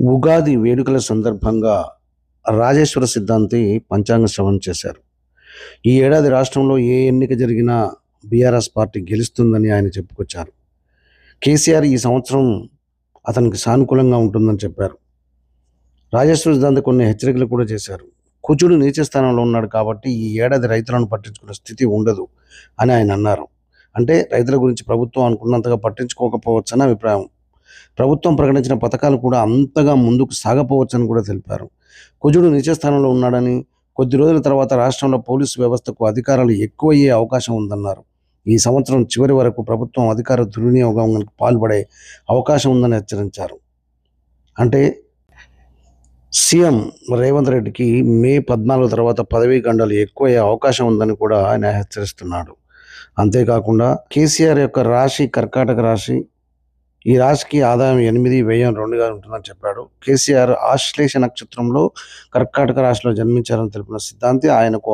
ఉగాది వేడుకల సందర్భంగా రాజేశ్వర సిద్ధాంతి పంచాంగ శ్రవణం చేశారు. ఈ ఏడాది రాష్ట్రంలో ఏ ఎన్నిక జరిగినా బీఆర్ఎస్ పార్టీ గెలుస్తుందని ఆయన చెప్పుకొచ్చారు. కేసీఆర్ ఈ సంవత్సరం అతనికి సానుకూలంగా ఉంటుందని చెప్పారు. రాజేశ్వర సిద్ధాంతి కొన్ని హెచ్చరికలు కూడా చేశారు. కుచుడు నీచ స్థానంలో ఉన్నాడు కాబట్టి ఈ ఏడాది రైతులను పట్టించుకునే స్థితి ఉండదు అని ఆయన అన్నారు. అంటే రైతుల గురించి ప్రభుత్వం అనుకున్నంతగా పట్టించుకోకపోవచ్చని అభిప్రాయం. ప్రభుత్వం ప్రకటించిన పథకాలు కూడా అంతగా ముందుకు సాగపోవచ్చని కూడా తెలిపారు. కుజుడు నిజస్థానంలో ఉన్నాడని కొద్ది రోజుల తర్వాత రాష్ట్రంలో పోలీసు వ్యవస్థకు అధికారాలు ఎక్కువయ్యే అవకాశం ఉందన్నారు. ఈ సంవత్సరం చివరి వరకు ప్రభుత్వం అధికార దుర్వినియోగానికి పాల్పడే అవకాశం ఉందని హెచ్చరించారు. అంటే సీఎం రేవంత్ రెడ్డికి మే పద్నాలుగు తర్వాత పదవీ గంటలు ఎక్కువయ్యే అవకాశం ఉందని కూడా ఆయన హెచ్చరిస్తున్నాడు. అంతేకాకుండా కేసీఆర్ యొక్క రాశి కర్కాటక రాశి ఈ రాశికి ఆదాయం ఎనిమిది వ్యయం రెండుగా ఉంటుందని చెప్పాడు. కేసీఆర్ ఆశ్లేష నక్షత్రంలో కర్కాటక రాశిలో జన్మించారని తెలిపిన సిద్ధాంతి ఆయనకు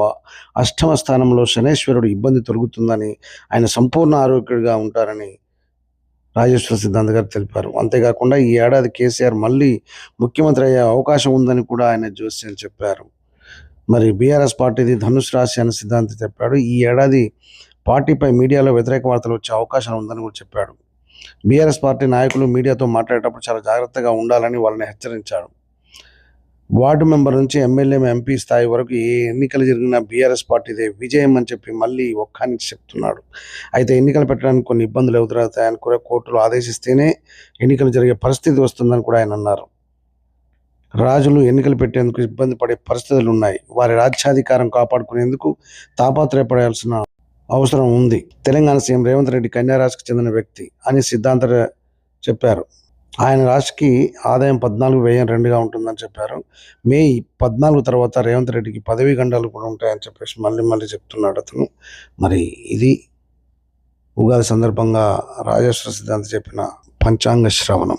అష్టమ స్థానంలో శనేశ్వరుడు ఇబ్బంది తొలగుతుందని ఆయన సంపూర్ణ ఆరోగ్యుడిగా ఉంటారని రాజేశ్వర సిద్ధాంత్ గారు తెలిపారు. అంతేకాకుండా ఈ ఏడాది కేసీఆర్ మళ్ళీ ముఖ్యమంత్రి అయ్యే అవకాశం ఉందని కూడా ఆయన జోస్యం చెప్పారు. మరి బీఆర్ఎస్ పార్టీది ధనుష్ రాశి అని సిద్ధాంతి చెప్పాడు. ఈ ఏడాది పార్టీపై మీడియాలో వ్యతిరేక వార్తలు వచ్చే అవకాశం ఉందని కూడా చెప్పాడు. బీఆర్ఎస్ పార్టీ నాయకులు మీడియాతో మాట్లాడేటప్పుడు చాలా జాగ్రత్తగా ఉండాలని వాళ్ళని హెచ్చరించారు. వార్డు మెంబర్ నుంచి ఎమ్మెల్యే ఎంపీ స్థాయి వరకు ఏ ఎన్నికలు జరిగినా బీఆర్ఎస్ పార్టీదే విజయం అని చెప్పి మళ్ళీ ఒక్కనికి చెప్తున్నాడు అయితే ఎన్నికలు పెట్టడానికి కొన్ని ఇబ్బందులు ఎదురవుతాయని కూడా కోర్టులు ఆదేశిస్తేనే ఎన్నికలు జరిగే పరిస్థితి వస్తుందని కూడా ఆయన అన్నారు. రాజులు ఎన్నికలు పెట్టేందుకు ఇబ్బంది పడే పరిస్థితులు ఉన్నాయి. వారి రాజ్యాధికారం కాపాడుకునేందుకు తాపాత్రయపడాల్సిన అవసరం ఉంది. తెలంగాణ సీఎం రేవంత్ రెడ్డి కన్యారాశికి చెందిన వ్యక్తి అని సిద్ధాంత చెప్పారు. ఆయన రాశికి ఆదాయం పద్నాలుగు వ్యయం రెండుగా ఉంటుందని చెప్పారు. మే పద్నాలుగు తర్వాత రేవంత్ రెడ్డికి పదవీ గంటలు కూడా ఉంటాయని చెప్పేసి మళ్ళీ మళ్ళీ చెప్తున్నాడు అతను. మరి ఇది ఉగాది సందర్భంగా రాజేశ్వర సిద్ధాంతి చెప్పిన పంచాంగ శ్రవణం.